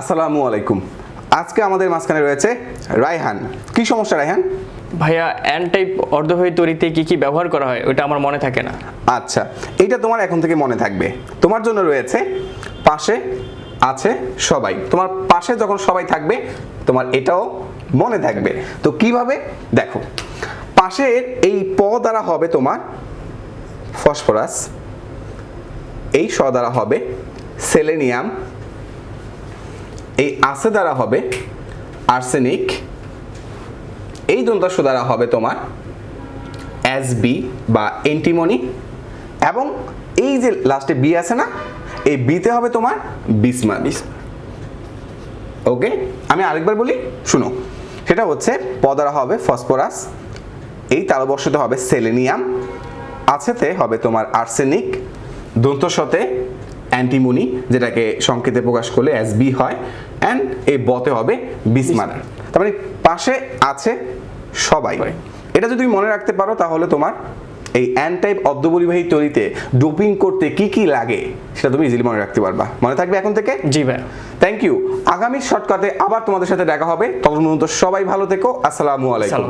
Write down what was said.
আসসালামু আলাইকুম। আজকে আমাদের মাঝখানে রয়েছে রায়হান। কি সমস্যা রায়হান? ভাইয়া অ্যান টাইপ অর্ধবাহী তৈরিতে কি কি ব্যবহার করা হয়? ওটা আমার মনে থাকে না। আচ্ছা এইটা তোমার এখন থেকে মনে থাকবে। তোমার জন্য রয়েছে পাশে আছে সবাই। তোমার পাশে যখন সবাই থাকবে তোমার এটাও মনে থাকবে। তো কীভাবে? দেখো পাশের এই প দ্বারা হবে তোমার ফসফরাস এই স দ্বারা হবে সেলেনিয়াম এই আসে দ্বারা হবে আর্সেনিক এই দন্তাংশ দ্বারা হবে তোমার এস বি বা এন্টিমনি এবং এই যে লাস্টে বি আছে না, এই বিতে হবে তোমার বিসমার ওকে আমি আরেকবার বলি, শুনো, সেটা হচ্ছে পদারা হবে ফসফরাস এই তালবর্ষতে হবে সেলেনিয়াম আছেতে হবে তোমার আর্সেনিক দন্তস্বতে অ্যান্টিমনি যেটাকে সংকেতে প্রকাশ করলে এস বি হয়। অ্যান্ড এই বতে হবে বিসমার তার মানে পাশে আছে সবাই। এটা যদি তুমি মনে রাখতে পারো তাহলে তোমার এই অ্যান টাইপ অর্ধপরিবাহী তৈরিতে ডোপিং করতে কি কি লাগে সেটা তুমি ইজিলি মনে রাখতে পারবা। মনে থাকবে এখন থেকে? জি ভাই থ্যাংক ইউ আগামী শর্টকাটে আবার তোমাদের সাথে দেখা হবে। তখন পর্যন্ত সবাই ভালো থেকো। আসসালামু আলাইকুম।